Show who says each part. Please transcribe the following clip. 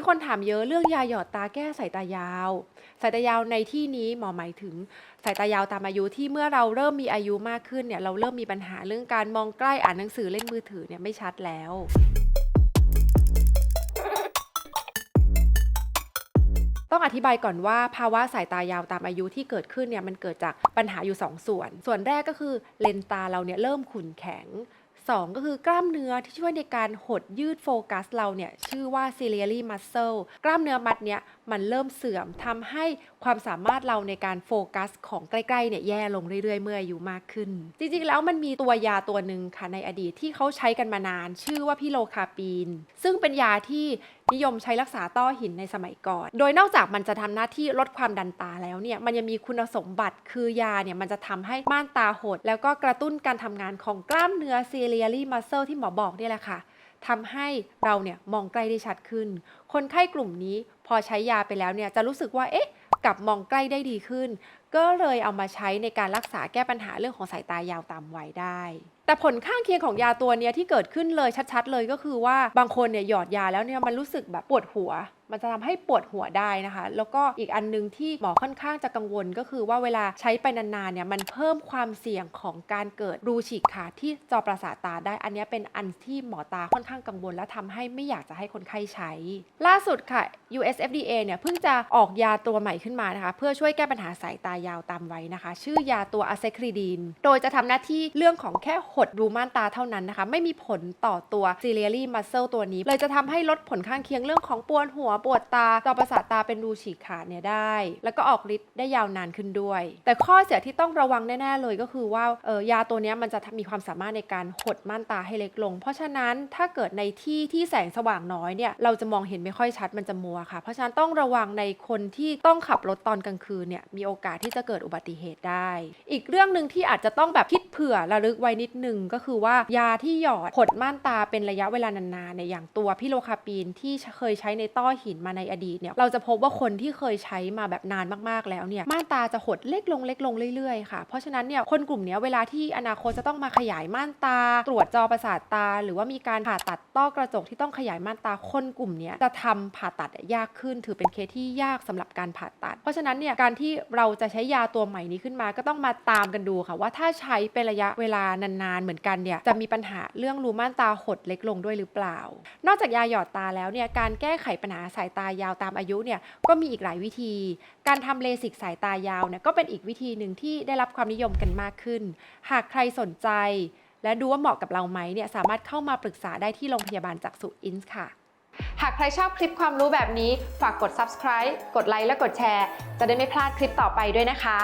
Speaker 1: มีคนถามเยอะเรื่องยาหยอดตาแก้สายตายาว สายตายาวในที่นี้หมอหมายถึงสายตายาวตามอายุที่เมื่อเราเริ่มมีอายุมากขึ้นเนี่ยเราเริ่มมีปัญหาเรื่องการมองใกล้อ่านหนังสือเล่นมือถือเนี่ยไม่ชัดแล้วต้องอธิบายก่อนว่าภาวะสายตายาวตามอายุที่เกิดขึ้นเนี่ยมันเกิดจากปัญหาอยู่ 2ส่วน ส่วนแรกก็คือเลนตาเราเนี่ยเริ่มขุ่นแข็ง 2 ก็คือกล้ามเนื้อที่ช่วยในการหดยืดโฟกัสเราเนี่ยชื่อว่า ciliary muscle กล้ามเนื้อมัดเนี่ย มันเริ่มเสื่อมทำให้ความสามารถเราในการโฟกัสของใกล้ๆเนี่ยแย่ลงเรื่อยๆ เมื่ออายุมากขึ้น จริงๆแล้วมันมีตัวยาตัวหนึ่งค่ะในอดีตที่เขาใช้กันมานาน ชื่อว่าพิโลคาปีน ซึ่งเป็นยาที่นิยมใช้รักษาต้อหินในสมัยก่อน โดยนอกจากมันจะทำหน้าที่ลดความดันตาแล้วเนี่ยมันยังมีคุณสมบัติคือยาเนี่ยมันจะทำให้ม่านตาหด แล้วก็กระตุ้นการทำงานของกล้ามเนื้อ ciliary muscle ที่หมอบอกเนี่ยแหละค่ะ ทำให้เราเนี่ยมองใกล้ได้ชัดขึ้น คนไข้กลุ่มนี้พอใช้ยาไปแล้วเนี่ยจะรู้สึกว่าเอ๊ะกลับมองใกล้ได้ดีขึ้นก็เลยเอามาใช้ในการรักษาแก้ปัญหาเรื่องของสายตายาวตามวัยได้ แต่ผลข้างเคียงของยาตัวนี้ที่เกิดขึ้นเลยชัดๆ เลยก็คือว่าบางคนเนี่ยหยอดยาแล้วเนี่ยมันรู้สึกแบบปวดหัว มันจะทำให้ปวดหัวได้นะคะ แล้วก็อีกอันหนึงที่หมอค่อนข้างจะกังวลก็คือว่าเวลาใช้ไปนานๆเนี่ยมันเพิ่มความเสี่ยงของการเกิดรูฉีกขาดที่จอประสาทตาได้ อันนี้เป็นอันที่หมอตาค่อนข้างกังวล และทำให้ไม่อยากจะให้คนไข้ใช้ ล่าสุดค่ะ US FDA เนี่ยเพิ่งจะออกยาตัวใหม่ขึ้นมานะคะเพื่อช่วยแก้ปัญหาสายตายาวตามไวัยนะคะ ชื่อยาตัวอะเซคริดีน โดยจะทำหน้าที่เรื่องของแค่หดรูม่านตาเท่านั้นนะคะ ไม่มีผลต่อตัว ciliary muscle ตัวนี้ เลยจะทำให้ลดผลข้างเคียงเรื่องของปวดหัวปวดตาจอประสาทตาเป็นรูฉีกขาดเนี่ยได้ แล้วก็ออกฤทธิ์ได้ยาวนานขึ้นด้วย แต่ข้อเสียที่ต้องระวังแน่ๆเลยก็คือว่าเออยาตัวนี้มันจะมีความสามารถในการหดม่านตาให้เล็กลง เพราะฉะนั้นถ้าเกิดในที่ที่แสงสว่างน้อยเนี่ยเราจะมองเห็นไม่ค่อยชัดมันจะมัวค่ะ เพราะฉะนั้นต้องระวังในคนที่ต้องขับรถตอนกลางคืนเนี่ยมีโอกาสที่จะเกิดอุบัติเหตุได้ อีกเรื่องหนึ่งที่อาจจะต้องแบบคิดเผื่อระลึกไว้นิดนึงก็คือว่ายาที่หยอดหดม่านตาเป็นระยะเวลานานๆเนี่ยอย่างตัวพิโลคาปีนที่เคยใช้ในต้อหินมาในอดีตเนี่ยเราจะพบว่าคนที่เคยใช้มาแบบนานมากๆแล้วเนี่ยม่านตาจะหดเล็กลงเล็กลงเรื่อยๆค่ะเพราะฉะนั้นเนี่ยคนกลุ่มนี้เวลาที่อนาคตจะต้องมาขยายม่านตา ตรวจจอประสาทตา หรือว่ามีการผ่าตัดต้อกระจกที่ต้องขยายม่านตาคนกลุ่มนี้จะทำผ่าตัดยากขึ้น ถือเป็นเคสที่ยากสำหรับการผ่าตัด เพราะฉะนั้นเนี่ยการที่เราจะใช้ยาตัวใหม่นี้ขึ้นมา ก็ต้องมาตามกันดูค่ะ ว่าถ้าใช้เป็นระยะเวลานานๆเหมือนกันเนี่ยจะมีปัญหาเรื่องรูม่านตาหดเล็กลงด้วยหรือเปล่า นอกจากยาหยอดตาแล้วเนี่ยการแก้ไขปัญหาสายตายาวตามอายุเนี่ยก็มีอีกหลายวิธี การทำเลสิกสายตายาวเนี่ยก็เป็นอีกวิธีหนึ่งที่ได้รับความนิยมกันมากขึ้น หากใครสนใจ และดูว่าเหมาะกับเราไหมเนี่ยสามารถเข้ามาปรึกษาได้ที่โรงพยาบาลจักษุอินส์ค่ะ หากใครชอบคลิปความรู้แบบนี้ ฝากกด subscribe กดไลค์และกดแชร์ จะได้ไม่พลาดคลิปต่อไปด้วยนะคะ